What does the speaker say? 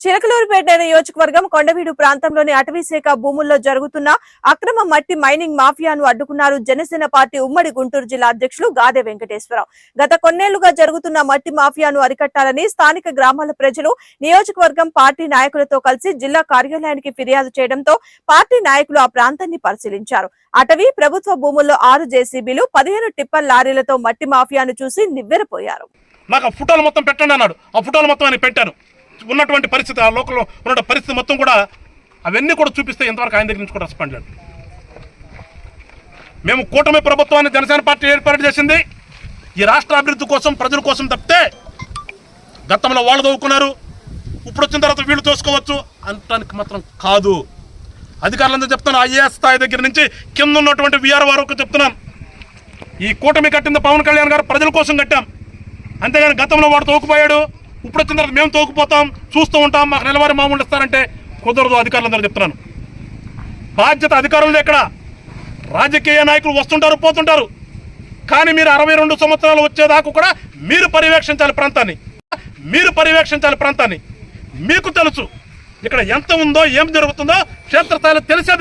చిలకలూరుపేట నియోజకవర్గం కొండవీడు ప్రాంతంలోని అటవీ శాఖ భూముల్లో జరుగుతున్న అక్రమ మట్టి మైనింగ్ మాఫియాను అడ్డుకున్నారు జనసేన పార్టీ ఉమ్మడి గుంటూరు జిల్లా అధ్యక్షులు గాదే వెంకటేశ్వరరావు. గత కొన్నేళ్ళుగా జరుగుతున్న మట్టి మాఫియాను అరికట్టాలని స్థానిక గ్రామాల ప్రజలు నియోజకవర్గం పార్టీ నాయకులతో కలిసి జిల్లా కార్యాలయానికి ఫిర్యాదు చేయడంతో పార్టీ నాయకులు ఆ ప్రాంతాన్ని పరిశీలించారు. అటవీ ప్రభుత్వ భూముల్లో ఆరు జేసీబీలు పదిహేను టిప్పర్ లారీలతో మట్టి మాఫియాను చూసి నివ్వెరపోయారు. నాకు ఆ ఫోటోలు మొత్తం పెట్టండి అన్నాడు. ఆ ఫోటోలు మొత్తం ఆయన పెట్టాను ఉన్నటువంటి పరిస్థితి ఆ లోకంలో ఉన్న పరిస్థితి మొత్తం కూడా అవన్నీ కూడా చూపిస్తే ఇంతవరకు ఆయన దగ్గర నుంచి కూడా రెస్పాండ్ లేదు. మేము కూటమి ప్రభుత్వాన్ని జనసేన పార్టీ ఏర్పాటు చేసింది. ఈ రాష్ట్ర అభివృద్ధి కోసం ప్రజల కోసం తప్పితే గతంలో వాళ్ళు తవ్వుకున్నారు. ఇప్పుడు వచ్చిన తర్వాత వీళ్ళు తోసుకోవచ్చు అనటానికి మాత్రం కాదు. అధికారులందరూ చెప్తాను ఐఏఎస్ స్థాయి దగ్గర నుంచి కింద ఉన్నటువంటి విఆర్ వరకు చెప్తున్నాం. ఈ కూటమి కట్టింది పవన్ కళ్యాణ్ గారు ప్రజల కోసం కట్టాం. అంతేగాని గతంలో వాడు తోకుపోయాడు ఇప్పుడు వచ్చిన తర్వాత మేము తోకుపోతాం చూస్తూ ఉంటాం మాకు నెలవారి మామూలు ఇస్తారంటే కుదరదు అధికారులందరూ చెప్తున్నాను. బాధ్యత అధికారులు ఎక్కడ రాజకీయ నాయకులు వస్తుంటారు పోతుంటారు. కానీ మీరు అరవై రెండు సంవత్సరాలు వచ్చేదాకా కూడా మీరు పర్యవేక్షించాలి ప్రాంతాన్ని. మీరు పర్యవేక్షించాలి ప్రాంతాన్ని. మీకు తెలుసు. ఇక్కడ ఎంత ఉందో ఏం జరుగుతుందో క్షేత్రస్థాయిలో తెలిసేది